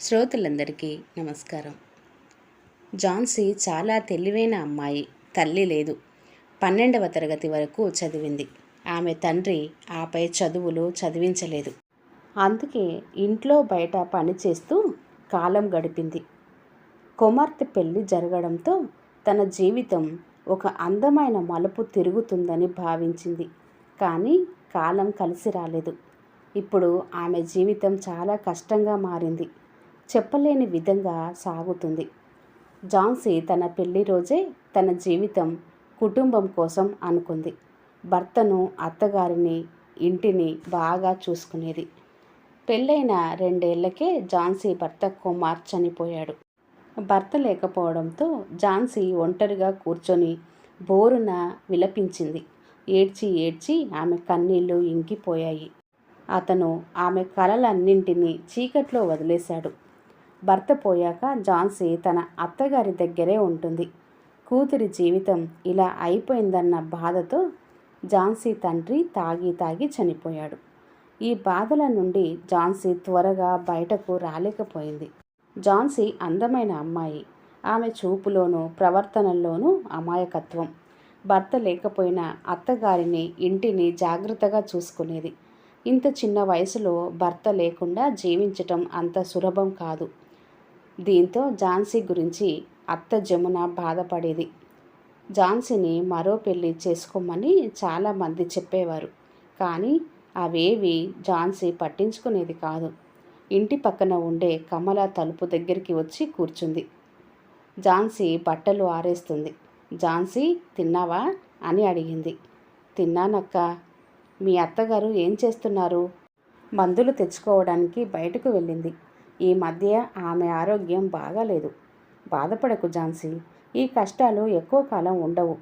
శ్రోతలందరికీ నమస్కారం. జాన్సీ చాలా తెలివైన అమ్మాయి తల్లి లేదు. పన్నెండవ తరగతి వరకు చదివింది. ఆమె తండ్రి ఆపై చదువులు చదివించలేదు. అందుకే ఇంట్లో బయట పనిచేస్తూ కాలం గడిపింది. కుమార్తె పెళ్ళి జరగడంతో తన జీవితం ఒక అందమైన మలుపు తిరుగుతుందని భావించింది. కానీ కాలం కలిసి రాలేదు. ఇప్పుడు ఆమె జీవితం చాలా కష్టంగా మారింది. చెప్పలేని విధంగా సాగుతుంది. ఝాన్సీ తన పెళ్ళి రోజే తన జీవితం కుటుంబం కోసం అనుకుంది. భర్తను అత్తగారిని ఇంటిని బాగా చూసుకునేది. పెళ్ళైన రెండేళ్ళకే ఝాన్సీ భర్త కుమార్ చనిపోయాడు. భర్త లేకపోవడంతో ఝాన్సీ ఒంటరిగా కూర్చొని బోరున విలపించింది. ఏడ్చి ఏడ్చి ఆమె కన్నీళ్ళు ఇంకిపోయాయి. అతను ఆమె కలలన్నింటినీ చీకట్లో వదిలేశాడు. భర్త పోయాక ఝాన్సీ తన అత్తగారి దగ్గరే ఉంటుంది. కూతురి జీవితం ఇలా అయిపోయిందన్న బాధతో ఝాన్సీ తండ్రి తాగి తాగి చనిపోయాడు. ఈ బాధల నుండి ఝాన్సీ త్వరగా బయటకు రాలేకపోయింది. ఝాన్సీ అందమైన అమ్మాయి. ఆమె చూపులోనూ ప్రవర్తనల్లోనూ అమాయకత్వం. భర్త లేకపోయినా అత్తగారిని ఇంటిని జాగ్రత్తగా చూసుకునేది. ఇంత చిన్న వయసులో భర్త లేకుండా జీవించటం అంత సులభం కాదు. దీంతో ఝాన్సీ గురించి అత్త జమున బాధపడేది. ఝాన్సీని మరో పెళ్ళి చేసుకోమని చాలామంది చెప్పేవారు. కానీ అవేవి ఝాన్సీ పట్టించుకునేది కాదు. ఇంటి పక్కన ఉండే కమల తలుపు దగ్గరికి వచ్చి కూర్చుంది. ఝాన్సీ బట్టలు ఆరేస్తుంది. ఝాన్సీ తిన్నావా? అని అడిగింది. తిన్నానక్క. మీ అత్తగారు ఏం చేస్తున్నారు? మందులు తెచ్చుకోవడానికి బయటకు వెళ్ళింది. ఈ మధ్య ఆమె ఆరోగ్యం బాగాలేదు. బాధపడకు ఝాన్సీ. ఈ కష్టాలు ఎక్కువ కాలం ఉండవు.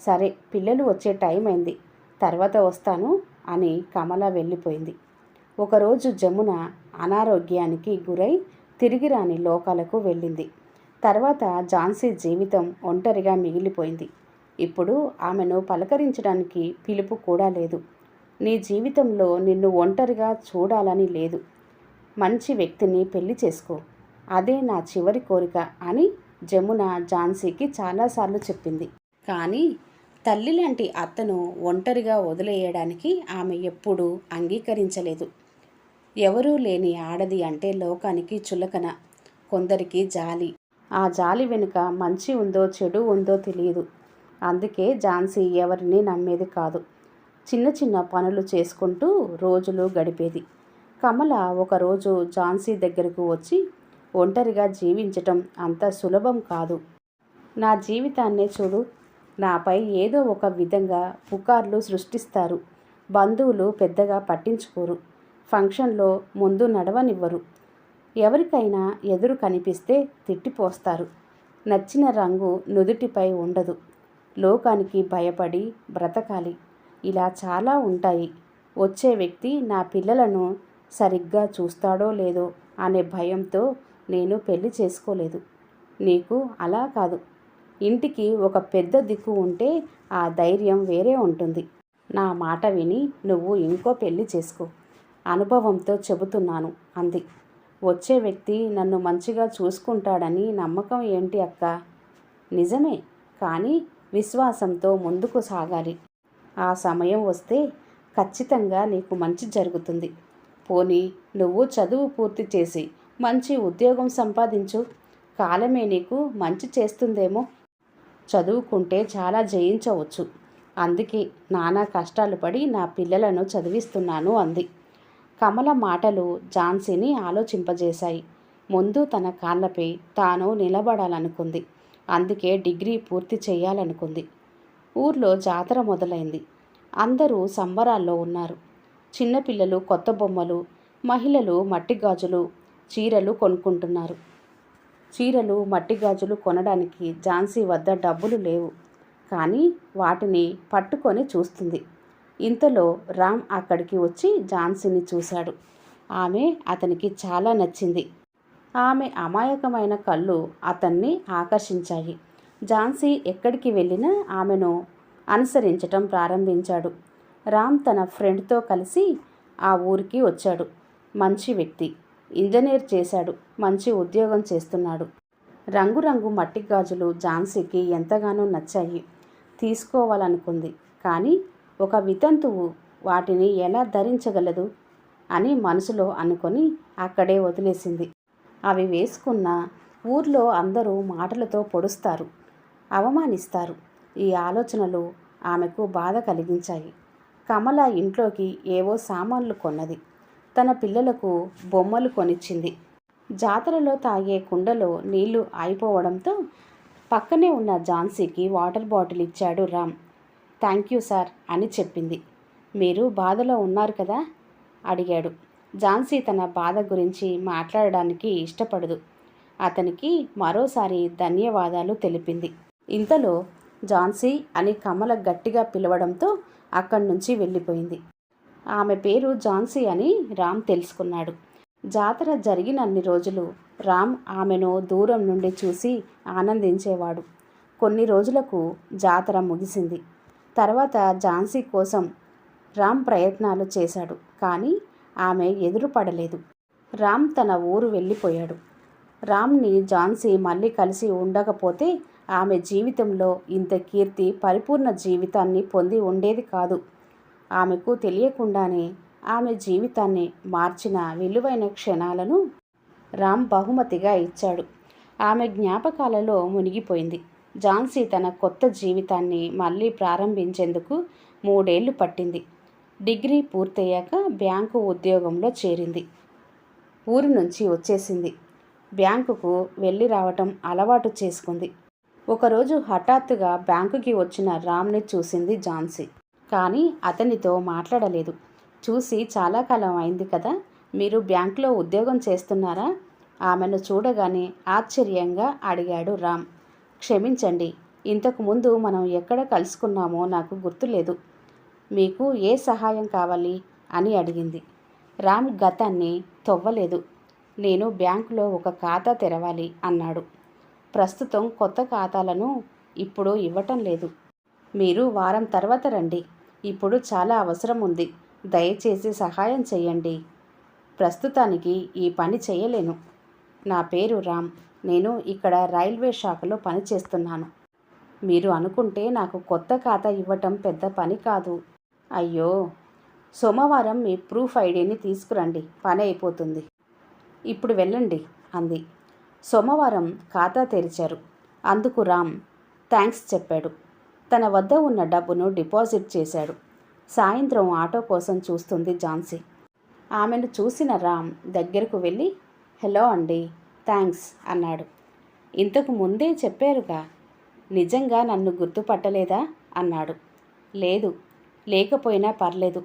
సరే పిల్లలు వచ్చే టైం అయింది. తర్వాత వస్తాను అని కమల వెళ్ళిపోయింది. ఒకరోజు జమున అనారోగ్యానికి గురై తిరిగి రాని లోకాలకు వెళ్ళింది. తర్వాత ఝాన్సీ జీవితం ఒంటరిగా మిగిలిపోయింది. ఇప్పుడు ఆమెను పలకరించడానికి పిలుపు కూడా లేదు. నీ జీవితంలో నిన్ను ఒంటరిగా చూడాలని లేదు. మంచి వ్యక్తిని పెళ్ళి చేసుకో. అదే నా చివరి కోరిక అని జమున ఝాన్సీకి చాలాసార్లు చెప్పింది. కానీ తల్లి లాంటి అత్తను ఒంటరిగా వదిలేయడానికి ఆమె ఎప్పుడూ అంగీకరించలేదు. ఎవరూ లేని ఆడది అంటే లోకానికి చులకన కొందరికి జాలి. ఆ జాలి వెనుక మంచి ఉందో చెడు ఉందో తెలియదు. అందుకే ఝాన్సీ ఎవరిని నమ్మేది కాదు. చిన్న చిన్న పనులు చేసుకుంటూ రోజులు గడిపేది. కమల ఒకరోజు ఝాన్సీ దగ్గరకు వచ్చి ఒంటరిగా జీవించటం అంత సులభం కాదు. నా జీవితాన్నే చూడు. నాపై ఏదో ఒక విధంగా పుకార్లు సృష్టిస్తారు. బంధువులు పెద్దగా పట్టించుకోరు. ఫంక్షన్లో ముందు నడవనివ్వరు. ఎవరికైనా ఎదురు కనిపిస్తే తిట్టిపోస్తారు. నచ్చిన రంగు నుదుటిపై ఉండదు. లోకానికి భయపడి బ్రతకాలి. ఇలా చాలా ఉంటాయి. వచ్చే వ్యక్తి నా పిల్లలను సరిగ్గా చూస్తాడో లేదో అనే భయంతో నేను పెళ్ళి చేసుకోలేదు. నీకు అలా కాదు. ఇంటికి ఒక పెద్ద దిక్కు ఉంటే ఆ ధైర్యం వేరే ఉంటుంది. నా మాట విని నువ్వు ఇంకో పెళ్ళి చేసుకో. అనుభవంతో చెబుతున్నాను అంది. వచ్చే వ్యక్తి నన్ను మంచిగా చూసుకుంటాడని నమ్మకం ఏంటి అక్క? నిజమే కానీ విశ్వాసంతో ముందుకు సాగాలి. ఆ సమయం వస్తే ఖచ్చితంగా నీకు మంచి జరుగుతుంది. పోనీ నువ్వు చదువు పూర్తి చేసి మంచి ఉద్యోగం సంపాదించు. కాలమే నీకు మంచి చేస్తుందేమో. చదువుకుంటే చాలా జయించవచ్చు. అందుకే నానా కష్టాలు పడి నా పిల్లలను చదివిస్తున్నాను అంది. కమల మాటలు ఝాన్సీని ఆలోచింపజేశాయి. ముందు తన కాళ్ళపై తాను నిలబడాలనుకుంది. అందుకే డిగ్రీ పూర్తి చేయాలనుకుంది. ఊర్లో జాతర మొదలైంది. అందరూ సంబరాల్లో ఉన్నారు. చిన్నపిల్లలు కొత్త బొమ్మలు మహిళలు మట్టి గాజులు చీరలు కొనుక్కుంటున్నారు. చీరలు మట్టి గాజులు కొనడానికి ఝాన్సీ వద్ద డబ్బులు లేవు. కానీ వాటిని పట్టుకొని చూస్తుంది. ఇంతలో రామ్ అక్కడికి వచ్చి ఝాన్సీని చూశాడు. ఆమె అతనికి చాలా నచ్చింది. ఆమె అమాయకమైన కళ్ళు అతన్ని ఆకర్షించాయి. ఝాన్సీ ఎక్కడికి వెళ్ళినా ఆమెను అనుసరించటం ప్రారంభించాడు. రామ్ తన ఫ్రెండ్తో కలిసి ఆ ఊరికి వచ్చాడు. మంచి వ్యక్తి. ఇంజనీర్ చేశాడు. మంచి ఉద్యోగం చేస్తున్నాడు. రంగురంగు మట్టి గాజులు ఝాన్సీకి ఎంతగానో నచ్చాయి. తీసుకోవాలనుకుంది. కానీ ఒక వితంతువు వాటిని ఎలా ధరించగలదు అని మనసులో అనుకొని అక్కడే వదిలేసింది. అవి వేసుకున్న ఊర్లో అందరూ మాటలతో పొడుస్తారు అవమానిస్తారు. ఈ ఆలోచనలు ఆమెకు బాధ కలిగించాయి. కమల ఇంట్లోకి ఏవో సామాన్లు కొన్నది. తన పిల్లలకు బొమ్మలు కొనిచ్చింది. జాతరలో తాగే కుండలో నీళ్ళు అయిపోవడంతో పక్కనే ఉన్న ఝాన్సీకి వాటర్ బాటిల్ ఇచ్చాడు రామ్. థ్యాంక్ యూ సార్ అని చెప్పింది. మీరు బాధలో ఉన్నారు కదా? అడిగాడు. ఝాన్సీ తన బాధ గురించి మాట్లాడడానికి ఇష్టపడదు. అతనికి మరోసారి ధన్యవాదాలు తెలిపింది. ఇంతలో ఝాన్సీ అని కమల గట్టిగా పిలవడంతో అక్కడి నుంచి వెళ్ళిపోయింది. ఆమె పేరు ఝాన్సీ అని రామ్ తెలుసుకున్నాడు. జాతర జరిగినన్ని రోజులు రామ్ ఆమెను దూరం నుండి చూసి ఆనందించేవాడు. కొన్ని రోజులకు జాతర ముగిసింది. తర్వాత ఝాన్సీ కోసం రామ్ ప్రయత్నాలు చేశాడు కానీ ఆమె ఎదురుపడలేదు. రామ్ తన ఊరు వెళ్ళిపోయాడు. రామ్ని ఝాన్సీ మళ్ళీ కలిసి ఉండకపోతే ఆమె జీవితంలో ఇంత కీర్తి పరిపూర్ణ జీవితాన్ని పొంది ఉండేది కాదు. ఆమెకు తెలియకుండానే ఆమె జీవితాన్ని మార్చిన విలువైన క్షణాలను రామ్ బహుమతిగా ఇచ్చాడు. ఆమె జ్ఞాపకాలలో మునిగిపోయింది. ఝాన్సీ తన కొత్త జీవితాన్ని మళ్ళీ ప్రారంభించేందుకు మూడేళ్ళు పట్టింది. డిగ్రీ పూర్తయ్యాక బ్యాంకు ఉద్యోగంలో చేరింది. ఊరి నుంచి వచ్చేసింది. బ్యాంకుకు వెళ్ళి రావటం అలవాటు చేసుకుంది. ఒకరోజు హఠాత్తుగా బ్యాంకుకి వచ్చిన రామ్ని చూసింది ఝాన్సీ. కానీ అతనితో మాట్లాడలేదు. చూసి చాలా కాలం అయింది కదా మీరు బ్యాంకులో ఉద్యోగం చేస్తున్నారా? ఆమెను చూడగానే ఆశ్చర్యంగా అడిగాడు రామ్. క్షమించండి ఇంతకుముందు మనం ఎక్కడ కలుసుకున్నామో నాకు గుర్తులేదు. మీకు ఏ సహాయం కావాలి? అని అడిగింది. రామ్ గతాన్ని తొవ్వలేదు. నేను బ్యాంకులో ఒక ఖాతా తెరవాలి అన్నాడు. ప్రస్తుతం కొత్త ఖాతాలను ఇప్పుడు ఇవ్వటం లేదు. మీరు వారం తర్వాత రండి. ఇప్పుడు చాలా అవసరం ఉంది. దయచేసి సహాయం చేయండి. ప్రస్తుతానికి ఈ పని చేయలేను. నా పేరు రామ్. నేను ఇక్కడ రైల్వే శాఖలో పనిచేస్తున్నాను. మీరు అనుకుంటే నాకు కొత్త ఖాతా ఇవ్వటం పెద్ద పని కాదు. అయ్యో! సోమవారం మీ ప్రూఫ్ ఐడిని తీసుకురండి. పని అయిపోతుంది. ఇప్పుడు వెళ్ళండి అంది. సోమవారం ఖాతా తెరిచారు. అందుకు రామ్ థ్యాంక్స్ చెప్పాడు. తన వద్ద ఉన్న డబ్బును డిపాజిట్ చేశాడు. సాయంత్రం ఆటో కోసం చూస్తుంది ఝాన్సీ. ఆమెను చూసిన రామ్ దగ్గరకు వెళ్ళి హలో అండి థ్యాంక్స్ అన్నాడు. ఇంతకు ముందే చెప్పారుగా నిజంగా నన్ను గుర్తుపట్టలేదా? అన్నాడు. లేదు లేకపోయినా పర్లేదు.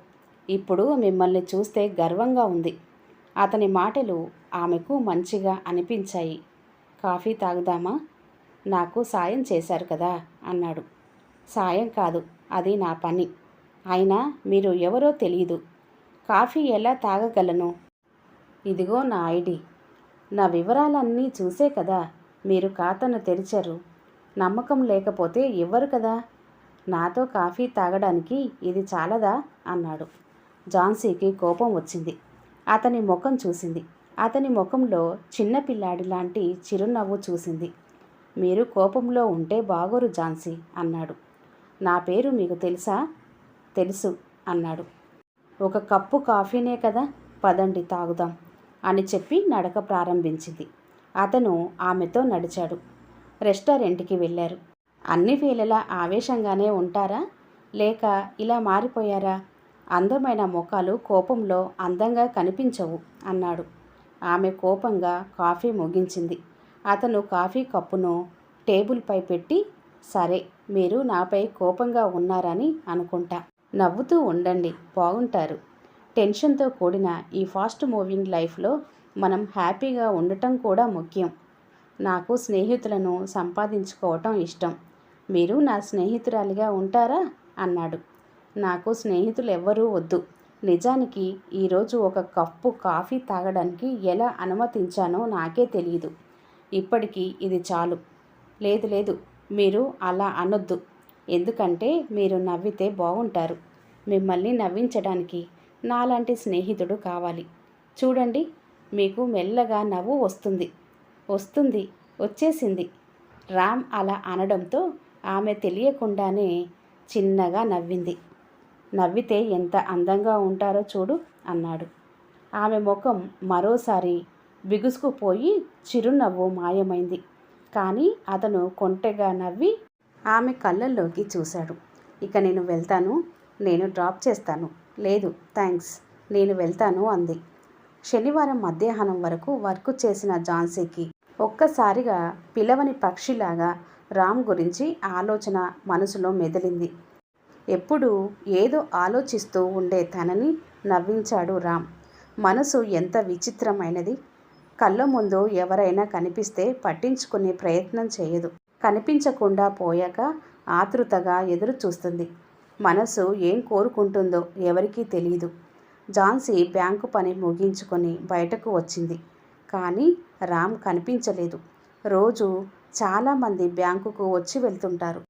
ఇప్పుడు మిమ్మల్ని చూస్తే గర్వంగా ఉంది. అతని మాటలు ఆమెకు మంచిగా అనిపించాయి. కాఫీ తాగుదామా? నాకు సాయం చేశారు కదా అన్నాడు. సాయం కాదు అది నా పని. అయినా మీరు ఎవరో తెలియదు కాఫీ ఎలా తాగగలను? ఇదిగో నా ఐడి. నా వివరాలన్నీ చూసే కదా మీరు ఖాతాను తెరిచారు. నమ్మకం లేకపోతే ఇవ్వరు కదా? నాతో కాఫీ తాగడానికి ఇది చాలదా? అన్నాడు. ఝాన్సీకి కోపం వచ్చింది. అతని ముఖం చూసింది. అతని ముఖంలో చిన్నపిల్లాడి లాంటి చిరునవ్వు చూసింది. మీరు కోపంలో ఉంటే బాగోరు ఝాన్సీ అన్నాడు. నా పేరు మీకు తెలుసా? తెలుసు అన్నాడు. ఒక కప్పు కాఫీనే కదా? పదండి తాగుదాం అని చెప్పి నడక ప్రారంభించింది. అతను ఆమెతో నడిచాడు. రెస్టారెంట్కి వెళ్ళారు. అన్ని వేళలా ఆవేశంగానే ఉంటారా? లేక ఇలా మారిపోయారా? అందమైన ముఖాలు కోపంలో అందంగా కనిపించవు అన్నాడు. ఆమె కోపంగా కాఫీ ముగించింది. అతను కాఫీ కప్పును టేబుల్పై పెట్టి సరే మీరు నాపై కోపంగా ఉన్నారని అనుకుంటా. నవ్వుతూ ఉండండి బాగుంటారు. టెన్షన్తో కూడిన ఈ ఫాస్ట్ మూవింగ్ లైఫ్లో మనం హ్యాపీగా ఉండటం కూడా ముఖ్యం. నాకు స్నేహితులను సంపాదించుకోవటం ఇష్టం. మీరు నా స్నేహితురాలిగా ఉంటారా? అన్నాడు. నాకు స్నేహితులు ఎవ్వరూ వద్దు. నిజానికి ఈరోజు ఒక కప్పు కాఫీ తాగడానికి ఎలా అనుమతించానో నాకే తెలియదు ఇప్పటికీ ఇది చాలు. లేదు లేదు మీరు అలా అనొద్దు. ఎందుకంటే మీరు నవ్వితే బాగుంటారు. మిమ్మల్ని నవ్వించడానికి నాలాంటి స్నేహితుడు కావాలి. చూడండి మీకు మెల్లగా నవ్వు వస్తుంది. వస్తుంది వచ్చేసింది. రామ్ అలా అనడంతో ఆమె తెలియకుండానే చిన్నగా నవ్వింది. నవ్వితే ఎంత అందంగా ఉంటారో చూడు అన్నాడు. ఆమె ముఖం మరోసారి బిగుసుకుపోయి చిరునవ్వు మాయమైంది. కానీ అతను కొంటెగా నవ్వి ఆమె కళ్ళల్లోకి చూశాడు. ఇక నేను వెళ్తాను. నేను డ్రాప్ చేస్తాను. లేదు థ్యాంక్స్. నేను వెళ్తాను అంది. శనివారం మధ్యాహ్నం వరకు వర్క్ చేసిన ఝాన్సీకి ఒక్కసారిగా పిలవని పక్షిలాగా రామ్ గురించి ఆలోచన మనసులో మెదిలింది. ఎప్పుడు ఏదో ఆలోచిస్తూ ఉండే తనని నవ్వించాడు రామ్. మనసు ఎంత విచిత్రమైనది. కళ్ళ ముందు ఎవరైనా కనిపిస్తే పట్టించుకునే ప్రయత్నం చేయదు. కనిపించకుండా పోయాక ఆతృతగా ఎదురు చూస్తుంది మనసు ఏం కోరుకుంటుందో ఎవరికీ తెలియదు ఝాన్సీ బ్యాంకు పని ముగించుకొని బయటకు వచ్చింది. కానీ రామ్ కనిపించలేదు. రోజు చాలామంది బ్యాంకుకు వచ్చి వెళ్తుంటారు.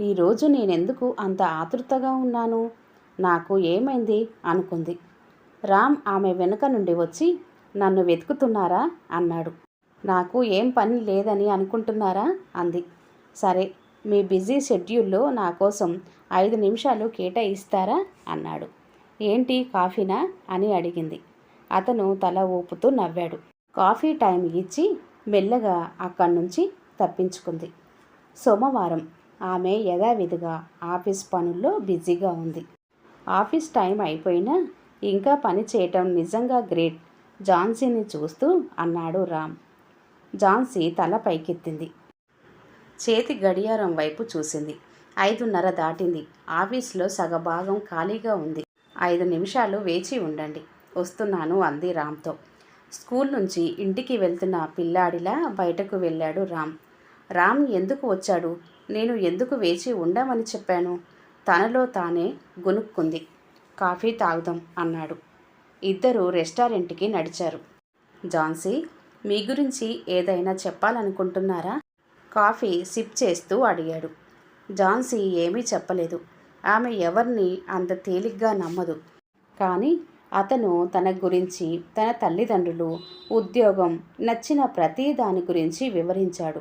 ఈరోజు నేనెందుకు అంత ఆతృతగా ఉన్నాను? నాకు ఏమైంది? అనుకుంది. రామ్ ఆమె వెనుక నుండి వచ్చి నన్ను వెతుకుతున్నారా? అన్నాడు. నాకు ఏం పని లేదని అనుకుంటున్నారా? అంది. సరే మీ బిజీ షెడ్యూల్లో నా కోసం ఐదు నిమిషాలు కేటాయిస్తారా? అన్నాడు. ఏంటి కాఫీనా? అని అడిగింది. అతను తల ఊపుతూ నవ్వాడు. కాఫీ టైం ఇచ్చి మెల్లగా అక్కడి నుంచి తప్పించుకుంది. సోమవారం. ఆమె యథావిధిగా ఆఫీస్ పనుల్లో బిజీగా ఉంది. ఆఫీస్ టైం అయిపోయినా ఇంకా పని చేయటం నిజంగా గ్రేట్ ఝాన్సీని చూస్తూ అన్నాడు రామ్. ఝాన్సీ తల పైకెత్తింది. చేతి గడియారం వైపు చూసింది. ఐదున్నర దాటింది. ఆఫీస్లో సగభాగం ఖాళీగా ఉంది. ఐదు నిమిషాలు వేచి ఉండండి. వస్తున్నాను అంది రామ్తో. స్కూల్ నుంచి ఇంటికి వెళ్తున్న పిల్లాడిలా బయటకు వెళ్ళాడు రామ్. రామ్ ఎందుకు వచ్చాడు? నేను ఎందుకు వేచి ఉండమని చెప్పాను? తనలో తానే గునుక్కుంది కాఫీ తాగుదాం అన్నాడు. ఇద్దరు రెస్టారెంట్కి నడిచారు. జాన్సీ మీ గురించి ఏదైనా చెప్పాలనుకుంటున్నారా? కాఫీ సిప్ చేస్తూ అడిగాడు. జాన్సీ ఏమీ చెప్పలేదు. ఆమె ఎవరిని అంత తేలిగ్గా నమ్మదు. కానీ అతను తన గురించి తన తల్లిదండ్రులు ఉద్యోగం నచ్చిన ప్రతి దాని గురించి వివరించాడు.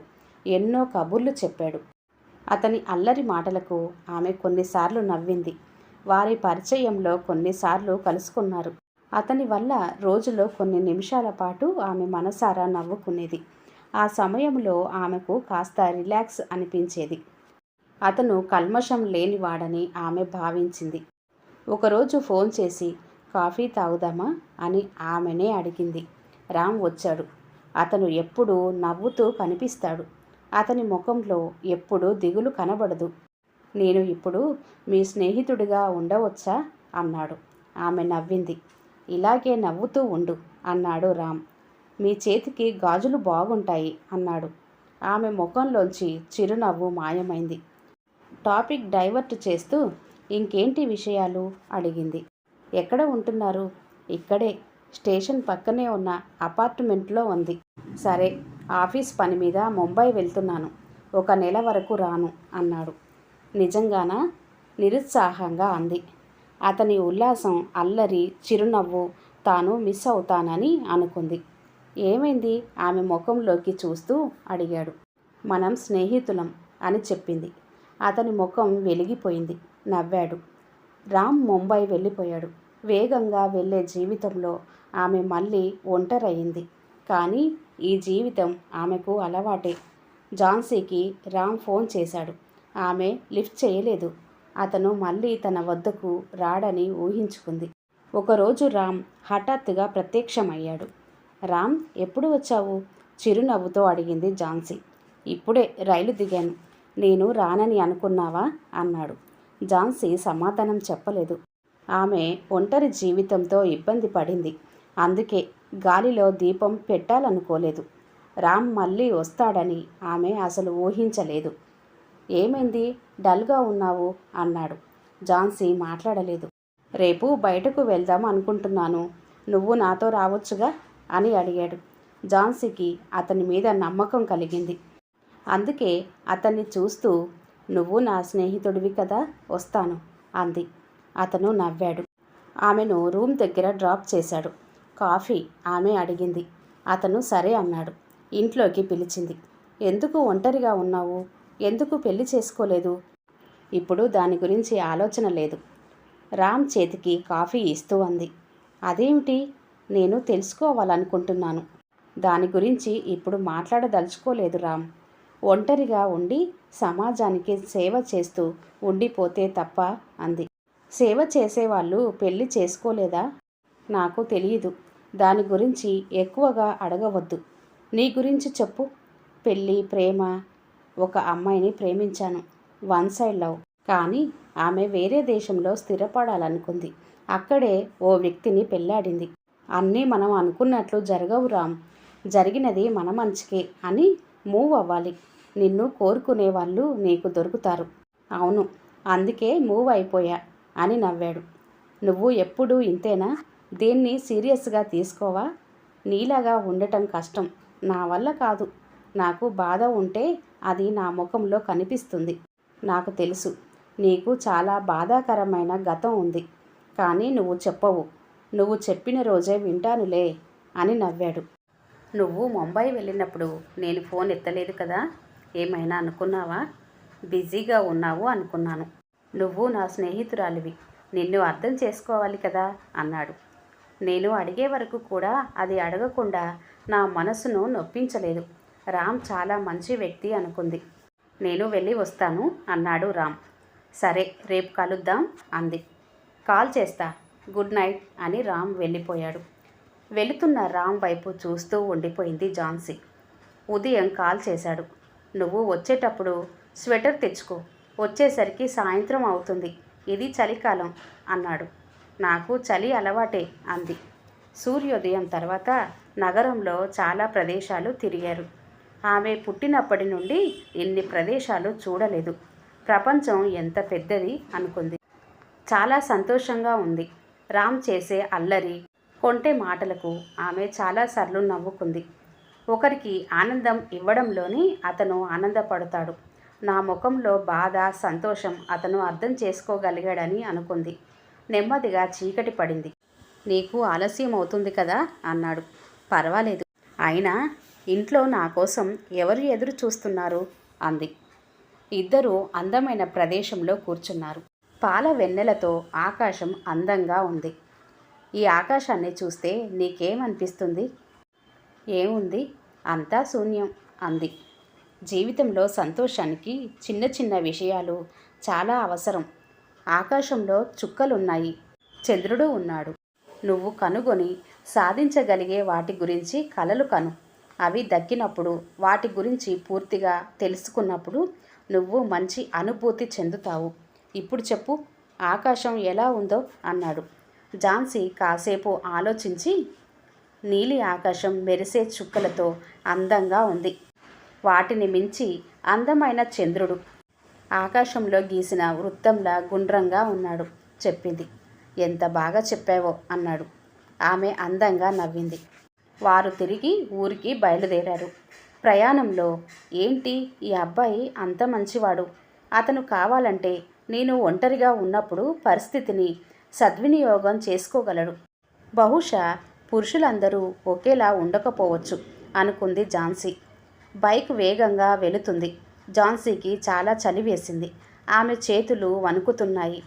ఎన్నో కబుర్లు చెప్పాడు. అతని అల్లరి మాటలకు ఆమె కొన్నిసార్లు నవ్వింది. వారి పరిచయంలో కొన్నిసార్లు కలుసుకున్నారు. అతని వల్ల రోజులో కొన్ని నిమిషాల పాటు ఆమె మనసారా నవ్వుకునేది. ఆ సమయంలో ఆమెకు కాస్త రిలాక్స్ అనిపించేది. అతను కల్మషం లేనివాడని ఆమె భావించింది. ఒకరోజు ఫోన్ చేసి కాఫీ తాగుదామా? అని ఆమెనే అడిగింది. రామ్ వచ్చాడు. అతను ఎప్పుడూ నవ్వుతూ కనిపిస్తాడు. అతని ముఖంలో ఎప్పుడూ దిగులు కనబడదు. నేను ఇప్పుడు మీ స్నేహితుడిగా ఉండవచ్చా? అన్నాడు. ఆమె నవ్వింది. ఇలాగే నవ్వుతూ ఉండు అన్నాడు రామ్. మీ చేతికి గాజులు బాగుంటాయి అన్నాడు. ఆమె ముఖంలోంచి చిరునవ్వు మాయమైంది. టాపిక్ డైవర్ట్ చేస్తూ ఇంకేంటి విషయాలు? అడిగింది. ఎక్కడ ఉంటున్నారు? ఇక్కడే. స్టేషన్ పక్కనే ఉన్న అపార్ట్మెంట్లో ఉంది. సరే. ఆఫీస్ పని మీద ముంబై వెళ్తున్నాను. ఒక నెల వరకు రాను అన్నాడు. నిజంగానా? నిరుత్సాహంగా అంది. అతని ఉల్లాసం అల్లరి చిరునవ్వు తాను మిస్ అవుతానని అనుకుంది. ఏమైంది? ఆమె ముఖంలోకి చూస్తూ అడిగాడు. మనం స్నేహితులం అని చెప్పింది. అతని ముఖం వెలిగిపోయింది. నవ్వాడు. రామ్ ముంబై వెళ్ళిపోయాడు. వేగంగా వెళ్ళే జీవితంలో ఆమె మళ్ళీ ఒంటరయింది. కానీ ఈ జీవితం ఆమెకు అలవాటే. ఝాన్సీకి రామ్ ఫోన్ చేశాడు. ఆమె లిఫ్ట్ చేయలేదు. అతను మళ్ళీ తన వద్దకు రాడని ఊహించుకుంది. ఒకరోజు రామ్ హఠాత్తుగా ప్రత్యక్షమయ్యాడు. రామ్ ఎప్పుడు వచ్చావు? చిరునవ్వుతో అడిగింది ఝాన్సీ ఇప్పుడే రైలు దిగాను. నేను రానని అనుకున్నావా? అన్నాడు. ఝాన్సీ సమాధానం చెప్పలేదు. ఆమె ఒంటరి జీవితంతో ఇబ్బంది పడింది. అందుకే గాలిలో దీపం పెట్టాలనుకోలేదు. రామ్ మళ్ళీ వస్తాడని ఆమె అసలు ఊహించలేదు. ఏమైంది? డల్గా ఉన్నావు అన్నాడు. ఝాన్సీ మాట్లాడలేదు. రేపు బయటకు వెళ్దాం అనుకుంటున్నాను. నువ్వు నాతో రావచ్చుగా? అని అడిగాడు. ఝాన్సీకి అతని మీద నమ్మకం కలిగింది. అందుకే అతన్ని చూస్తూ నువ్వు నా స్నేహితుడివి కదా? వస్తాను అంది. అతను నవ్వాడు. ఆమెను రూమ్ దగ్గర డ్రాప్ చేశాడు. కాఫీ ఆమె అడిగింది. అతను సరే అన్నాడు. ఇంట్లోకి పిలిచింది. ఎందుకు ఒంటరిగా ఉన్నావు? ఎందుకు పెళ్ళి చేసుకోలేదు? ఇప్పుడు దాని గురించి ఆలోచన లేదు రామ్ చేతికి కాఫీ ఇస్తూ అంది. అదేమిటి? నేను తెలుసుకోవాలనుకుంటున్నాను. దాని గురించి ఇప్పుడు మాట్లాడదలుచుకోలేదు రామ్. ఒంటరిగా ఉండి సమాజానికి సేవ చేస్తూ ఉండిపోతే తప్ప అంది. సేవ చేసేవాళ్ళు పెళ్ళి చేసుకోలేదా? నాకు తెలియదు. దాని గురించి ఎక్కువగా అడగవద్దు. నీ గురించి చెప్పు. పెళ్ళి ప్రేమ ఒక అమ్మాయిని ప్రేమించాను. One side love. కానీ ఆమె వేరే దేశంలో స్థిరపడాలనుకుంది. అక్కడే ఓ వ్యక్తిని పెళ్ళాడింది. అన్నీ మనం అనుకున్నట్లు జరగవు రామ్. జరిగినది మన మంచికే అని మూవ్ అవ్వాలి. నిన్ను కోరుకునే వాళ్ళు నీకు దొరుకుతారు. అవును అందుకే మూవ్ అయిపోయా అని నవ్వాడు. నువ్వు ఎప్పుడూ ఇంతేనా? దేన్ని సీరియస్గా తీసుకోవా? నీలాగా ఉండటం కష్టం. నా వల్ల కాదు. నాకు బాధ ఉంటే అది నా ముఖంలో కనిపిస్తుంది. నాకు తెలుసు. నీకు చాలా బాధాకరమైన గతం ఉంది. కానీ నువ్వు చెప్పవు. నువ్వు చెప్పిన రోజే వింటానులే అని నవ్వాడు. నువ్వు ముంబై వెళ్ళినప్పుడు నేను ఫోన్ ఎత్తలేదు కదా? ఏమైనా అనుకున్నావా? బిజీగా ఉన్నావు అనుకున్నాను. నువ్వు నా స్నేహితురాలివి. నిన్ను అర్థం చేసుకోవాలి కదా? అన్నాడు. నేను అడిగే వరకు కూడా అది అడగకుండా నా మనసును నొప్పించలేదు. రామ్ చాలా మంచి వ్యక్తి అనుకుంది. నేను వెళ్ళి వస్తాను అన్నాడు రామ్. సరే రేపు కలుద్దాం అంది. కాల్ చేస్తా గుడ్ నైట్ అని రామ్ వెళ్ళిపోయాడు. వెళుతున్న రామ్ వైపు చూస్తూ ఉండిపోయింది ఝాన్సీ. ఉదయం కాల్ చేశాడు. నువ్వు వచ్చేటప్పుడు స్వెటర్ తెచ్చుకో. వచ్చేసరికి సాయంత్రం అవుతుంది. ఇది చలికాలం అన్నాడు. నాకు చలి అలవాటే అంది. సూర్యోదయం తర్వాత నగరంలో చాలా ప్రదేశాలు తిరిగారు. ఆమె పుట్టినప్పటి నుండి ఇన్ని ప్రదేశాలు చూడలేదు. ప్రపంచం ఎంత పెద్దది అనుకుంది. చాలా సంతోషంగా ఉంది. రామ్ చేసే అల్లరి కొంటే మాటలకు ఆమె చాలాసార్లు నవ్వుకుంది. ఒకరికి ఆనందం ఇవ్వడంలోనే అతను ఆనందపడతాడు. నా ముఖంలో బాధ సంతోషం అతను అర్థం చేసుకోగలిగాడని అనుకుంది. నెమ్మదిగా చీకటి పడింది. నీకు ఆలస్యం అవుతుంది కదా? అన్నాడు. పర్వాలేదు. అయినా ఇంట్లో నా కోసం ఎవరు ఎదురు చూస్తున్నారు? అంది. ఇద్దరూ అందమైన ప్రదేశంలో కూర్చున్నారు. పాల వెన్నెలతో ఆకాశం అందంగా ఉంది. ఈ ఆకాశాన్ని చూస్తే నీకేమనిపిస్తుంది? ఏముంది? అంతా శూన్యం అంది. జీవితంలో సంతోషానికి చిన్న చిన్న విషయాలు చాలా అవసరం. ఆకాశంలో చుక్కలున్నాయి. చంద్రుడు ఉన్నాడు. నువ్వు కనుగొని సాధించగలిగే వాటి గురించి కలలు కను. అవి దక్కినప్పుడు వాటి గురించి పూర్తిగా తెలుసుకున్నప్పుడు నువ్వు మంచి అనుభూతి చెందుతావు. ఇప్పుడు చెప్పు ఆకాశం ఎలా ఉందో అన్నాడు. ఝాన్సీ కాసేపు ఆలోచించి నీలి ఆకాశం మెరిసే చుక్కలతో అందంగా ఉంది. వాటిని మించి అందమైన చంద్రుడు ఆకాశంలో గీసిన వృత్తంలా గుండ్రంగా ఉన్నాడు. చెప్పింది. ఎంత బాగా చెప్పావో అన్నాడు. ఆమె అందంగా నవ్వింది. వారు తిరిగి ఊరికి బయలుదేరారు. ప్రయాణంలో ఏంటి ఈ అబ్బాయి అంత మంచివాడు? అతను కావాలంటే నేను ఒంటరిగా ఉన్నప్పుడు పరిస్థితిని సద్వినియోగం చేసుకోగలడు. బహుశా పురుషులందరూ ఒకేలా ఉండకపోవచ్చు అనుకుంది ఝాన్సీ. బైక్ వేగంగా వెళుతుంది. ఝాన్సీకి చాలా చలి వేసింది. ఆమె చేతులు వణుకుతున్నాయి.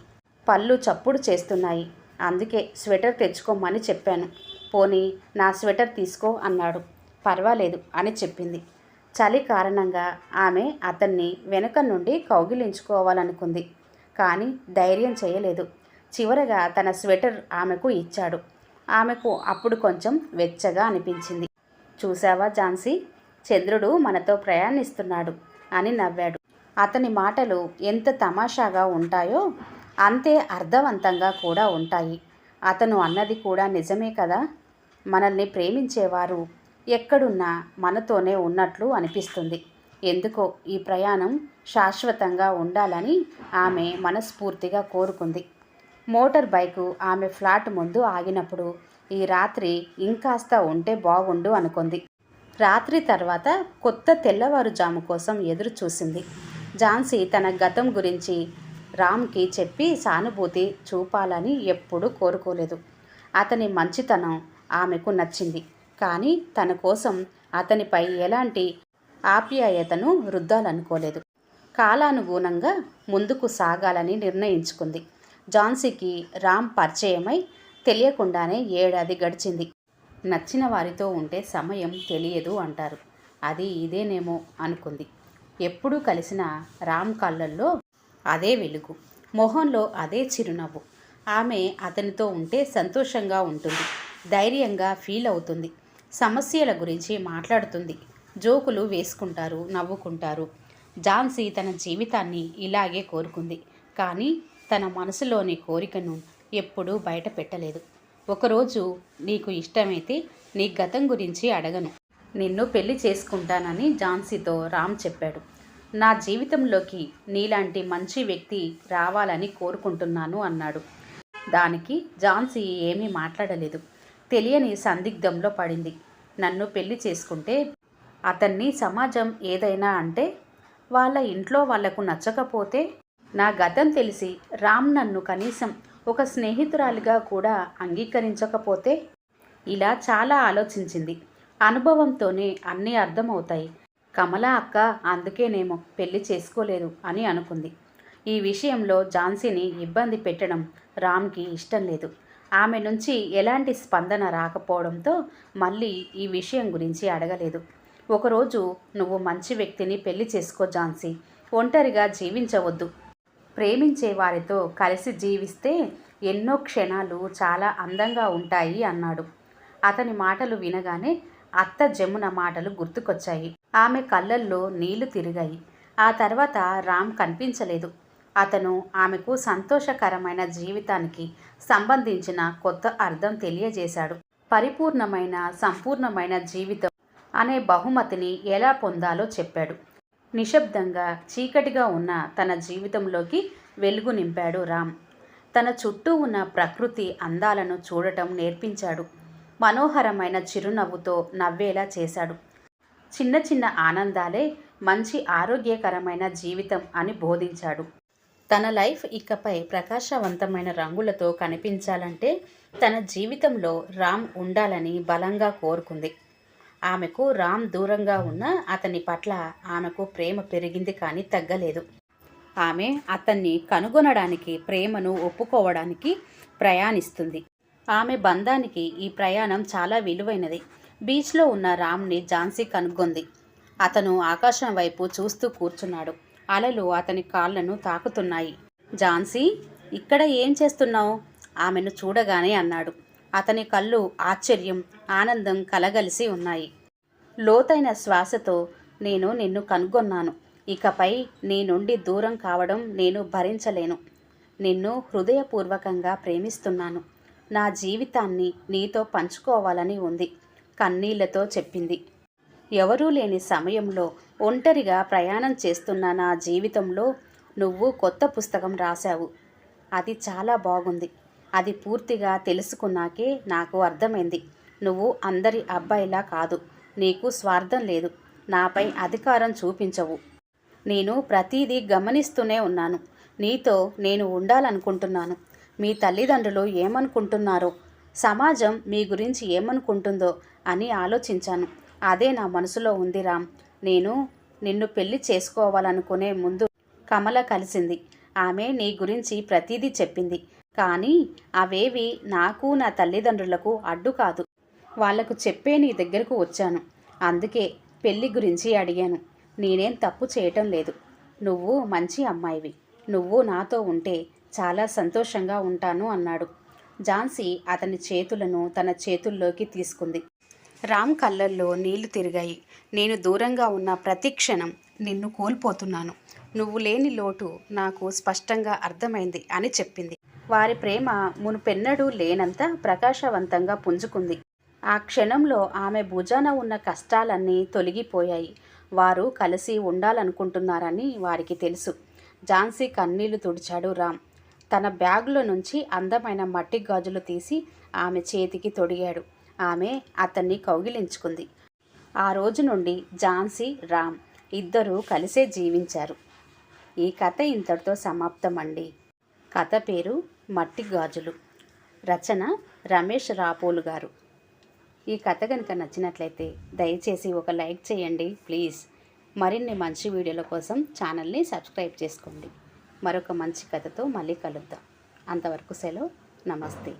పళ్ళు చప్పుడు చేస్తున్నాయి. అందుకే స్వెటర్ తెచ్చుకోమని చెప్పాను. పోనీ నా స్వెటర్ తీసుకో అన్నాడు. పర్వాలేదు అని చెప్పింది. చలి కారణంగా ఆమె అతన్ని వెనుక నుండి కౌగిలించుకోవాలనుకుంది. కానీ ధైర్యం చేయలేదు. చివరగా తన స్వెటర్ ఆమెకు ఇచ్చాడు. ఆమెకు అప్పుడు కొంచెం వెచ్చగా అనిపించింది. చూసావా ఝాన్సీ చంద్రుడు మనతో ప్రయాణిస్తున్నాడు. అని నవ్వాడు. అతని మాటలు ఎంత తమాషాగా ఉంటాయో అంతే అర్థవంతంగా కూడా ఉంటాయి. అతను అన్నది కూడా నిజమే కదా? మనల్ని ప్రేమించేవారు ఎక్కడున్నా మనతోనే ఉన్నట్లు అనిపిస్తుంది. ఎందుకో ఈ ప్రయాణం శాశ్వతంగా ఉండాలని ఆమె మనస్ఫూర్తిగా కోరుకుంది. మోటార్ బైకు ఆమె ఫ్లాట్ ముందు ఆగినప్పుడు ఈ రాత్రి ఇంకాస్త ఉంటే బాగుండు అనుకుంది. రాత్రి తర్వాత కొత్త తెల్లవారుజాము కోసం ఎదురు చూసింది ఝాన్సీ తన గతం గురించి రామ్కి చెప్పి సానుభూతి చూపాలని ఎప్పుడూ కోరుకోలేదు. అతని మంచితనం ఆమెకు నచ్చింది. కానీ తన కోసం అతనిపై ఎలాంటి ఆప్యాయతను రుద్దాలనుకోలేదు కాలానుగుణంగా ముందుకు సాగాలని నిర్ణయించుకుంది. ఝాన్సీకి రామ్ పరిచయమై తెలియకుండానే ఏడాది గడిచింది. నచ్చిన వారితో ఉంటే సమయం తెలియదు అంటారు. అది ఇదేనేమో అనుకుంది. ఎప్పుడూ కలిసిన రామ్ కళ్ళల్లో అదే వెలుగు. మొహంలో అదే చిరునవ్వు. ఆమె అతనితో ఉంటే సంతోషంగా ఉంటుంది. ధైర్యంగా ఫీల్ అవుతుంది. సమస్యల గురించి మాట్లాడుతుంది. జోకులు వేసుకుంటారు నవ్వుకుంటారు. ఝాన్సీ తన జీవితాన్ని ఇలాగే కోరుకుంది. కానీ తన మనసులోని కోరికను ఎప్పుడూ బయట పెట్టలేదు ఒకరోజు నీకు ఇష్టమైతే నీ గతం గురించి అడగను. నిన్ను పెళ్ళి చేసుకుంటానని ఝాన్సీతో రామ్ చెప్పాడు. నా జీవితంలోకి నీలాంటి మంచి వ్యక్తి రావాలని కోరుకుంటున్నాను అన్నాడు. దానికి ఝాన్సీ ఏమీ మాట్లాడలేదు. తెలియని సందిగ్ధంలో పడింది. నన్ను పెళ్ళి చేసుకుంటే అతన్ని సమాజం ఏదైనా అంటే వాళ్ళ ఇంట్లో వాళ్ళకు నచ్చకపోతే నా గతం తెలిసి రామ్ నన్ను కనీసం ఒక స్నేహితురాలిగా కూడా అంగీకరించకపోతే? ఇలా చాలా ఆలోచించింది. అనుభవంతోనే అన్నీ అర్థమవుతాయి. కమల అక్క అందుకేనేమో పెళ్ళి చేసుకోలేదు అని అనుకుంది. ఈ విషయంలో ఝాన్సీని ఇబ్బంది పెట్టడం రామ్కి ఇష్టం లేదు. ఆమె నుంచి ఎలాంటి స్పందన రాకపోవడంతో మళ్ళీ ఈ విషయం గురించి అడగలేదు. ఒకరోజు నువ్వు మంచి వ్యక్తిని పెళ్ళి చేసుకో ఝాన్సీ. ఒంటరిగా జీవించవద్దు. ప్రేమించే వారితో కలిసి జీవిస్తే ఎన్నో క్షణాలు చాలా అందంగా ఉంటాయి అన్నాడు. అతని మాటలు వినగానే అత్త జమున మాటలు గుర్తుకొచ్చాయి. ఆమె కళ్ళల్లో నీళ్ళు తిరిగాయి. ఆ తర్వాత రామ్ కనిపించలేదు. అతను ఆమెకు సంతోషకరమైన జీవితానికి సంబంధించిన కొత్త అర్థం తెలియజేశాడు. పరిపూర్ణమైన సంపూర్ణమైన జీవితం అనే బహుమతిని ఎలా పొందాలో చెప్పాడు. నిశ్శబ్దంగా చీకటిగా ఉన్న తన జీవితంలోకి వెలుగు నింపాడు రామ్. తన చుట్టూ ఉన్న ప్రకృతి అందాలను చూడటం నేర్పించాడు. మనోహరమైన చిరునవ్వుతో నవ్వేలా చేశాడు. చిన్న చిన్న ఆనందాలే మంచి ఆరోగ్యకరమైన జీవితం అని బోధించాడు. తన లైఫ్ ఇకపై ప్రకాశవంతమైన రంగులతో కనిపించాలంటే తన జీవితంలో రామ్ ఉండాలని బలంగా కోరుకుంది. ఆమెకు రామ్ దూరంగా ఉన్న అతని పట్ల ఆమెకు ప్రేమ పెరిగింది కానీ తగ్గలేదు. ఆమె అతన్ని కనుగొనడానికి ప్రేమను ఒప్పుకోవడానికి ప్రయాణిస్తుంది. ఆమె బంధానికి ఈ ప్రయాణం చాలా విలువైనది. బీచ్లో ఉన్న రామ్ని ఝాన్సీ కనుగొంది. అతను ఆకాశం వైపు చూస్తూ కూర్చున్నాడు. అలలు అతని కాళ్ళను తాకుతున్నాయి. ఝాన్సీ ఇక్కడ ఏం చేస్తున్నావు? ఆమెను చూడగానే అన్నాడు. అతని కళ్ళు ఆశ్చర్యం ఆనందం కలగలిసి ఉన్నాయి. లోతైన శ్వాసతో నేను నిన్ను కనుగొన్నాను. ఇకపై నీ నుండి దూరం కావడం నేను భరించలేను. నిన్ను హృదయపూర్వకంగా ప్రేమిస్తున్నాను. నా జీవితాన్ని నీతో పంచుకోవాలని ఉంది కన్నీళ్ళతో చెప్పింది. ఎవరూ లేని సమయంలో ఒంటరిగా ప్రయాణం చేస్తున్న నా జీవితంలో నువ్వు కొత్త పుస్తకం రాశావు. అది చాలా బాగుంది. అది పూర్తిగా తెలుసుకున్నాకే నాకు అర్థమైంది. నువ్వు అందరి అబ్బాయిలా కాదు. నీకు స్వార్థం లేదు. నాపై అధికారం చూపించవు. నేను ప్రతిదీ గమనిస్తూనే ఉన్నాను. నీతో నేను ఉండాలనుకుంటున్నాను. మీ తల్లిదండ్రులు ఏమనుకుంటున్నారో సమాజం మీ గురించి ఏమనుకుంటుందో అని ఆలోచించాను. అదే నా మనసులో ఉంది రామ్. నేను నిన్ను పెళ్ళి చేసుకోవాలనుకునే ముందు కమల కలిసింది. ఆమె నీ గురించి ప్రతీదీ చెప్పింది. కానీ అవేవి నాకు నా తల్లిదండ్రులకు అడ్డు కాదు. వాళ్ళకు చెప్పే నీ దగ్గరకు వచ్చాను. అందుకే పెళ్ళి గురించి అడిగాను. నేనేం తప్పు చేయటం లేదు. నువ్వు మంచి అమ్మాయివి. నువ్వు నాతో ఉంటే చాలా సంతోషంగా ఉంటాను అన్నాడు. ఝాన్సీ అతని చేతులను తన చేతుల్లోకి తీసుకుంది. రామ్ కళ్ళల్లో నీళ్ళు తిరిగాయి. నేను దూరంగా ఉన్న ప్రతి క్షణం నిన్ను కోల్పోతున్నాను. నువ్వు లేని లోటు నాకు స్పష్టంగా అర్థమైంది అని చెప్పింది. వారి ప్రేమ మునుపెన్నడూ లేనంత ప్రకాశవంతంగా పుంజుకుంది. ఆ క్షణంలో ఆమె భుజాన ఉన్న కష్టాలన్నీ తొలగిపోయాయి. వారు కలిసి ఉండాలనుకుంటున్నారని వారికి తెలుసు. ఝాన్సీ కన్నీళ్ళు తుడిచాడు రామ్. తన బ్యాగులో నుంచి అందమైన మట్టి గాజులు తీసి ఆమె చేతికి తొడిగాడు. ఆమె అతన్ని కౌగిలించుకుంది. ఆ రోజు నుండి ఝాన్సీ రామ్ ఇద్దరూ కలిసే జీవించారు. ఈ కథ ఇంతటితో సమాప్తమండి. కథ పేరు మట్టి గాజులు. రచన రమేష్ రాపోలు గారు. ఈ కథ కనుక నచ్చినట్లయితే దయచేసి ఒక లైక్ చేయండి ప్లీజ్. మరిన్ని మంచి వీడియోల కోసం ఛానల్ని సబ్స్క్రైబ్ చేసుకోండి. మరొక మంచి కథతో మళ్ళీ కలుద్దాం. అంతవరకు సెలవు. నమస్తే.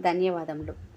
ధన్యవాదములు.